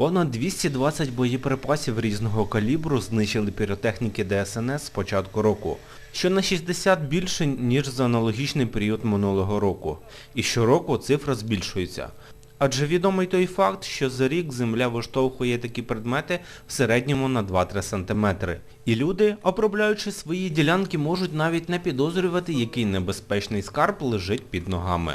Понад 220 боєприпасів різного калібру знищили піротехніки ДСНС з початку року, що на 60 більше, ніж за аналогічний період минулого року. І щороку цифра збільшується. Адже відомий той факт, що за рік земля виштовхує такі предмети в середньому на 2-3 см. І люди, обробляючи свої ділянки, можуть навіть не підозрювати, який небезпечний скарб лежить під ногами.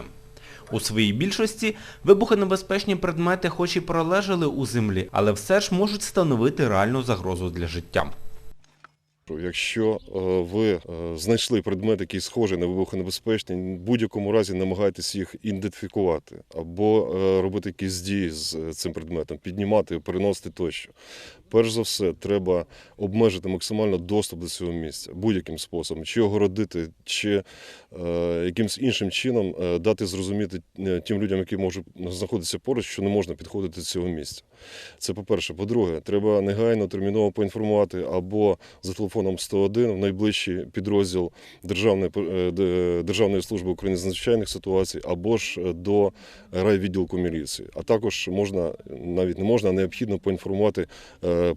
У своїй більшості вибухонебезпечні предмети хоч і пролежали у землі, але все ж можуть становити реальну загрозу для життя. Якщо е, ви е, знайшли предмет, який схожий на вибухонебезпечний, в будь-якому разі намагайтесь їх ідентифікувати або е, робити якісь дії з цим предметом, піднімати, переносити тощо. Перш за все, треба обмежити максимально доступ до цього місця будь-яким способом, чи огородити, чи е, якимось іншим чином е, дати зрозуміти е, тим людям, які можуть знаходитися поруч, що не можна підходити до цього місця. Це по-перше. По-друге, треба негайно терміново поінформувати або за телефоном 101 в найближчий підрозділ Державної, е, Державної служби України з надзвичайних ситуацій, або ж до райвідділку міліції. А також можна, навіть не можна, а необхідно поінформувати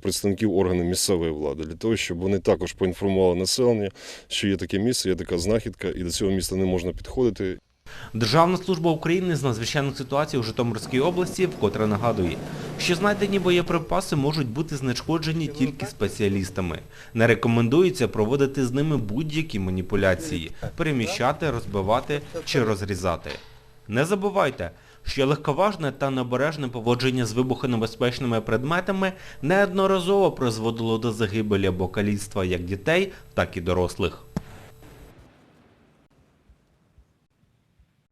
представників органів місцевої влади для того, щоб вони також поінформували населення, що є таке місце, є така знахідка, і до цього міста не можна підходити. Державна служба України з надзвичайних ситуацій у Житомирській області вкотре нагадує, що знайдені боєприпаси можуть бути знешкоджені тільки спеціалістами. Не рекомендується проводити з ними будь-які маніпуляції, переміщати, розбивати чи розрізати. Не забувайте, що легковажне та необережне поводження з вибухонебезпечними предметами неодноразово призводило до загибелі або каліцтва як дітей, так і дорослих.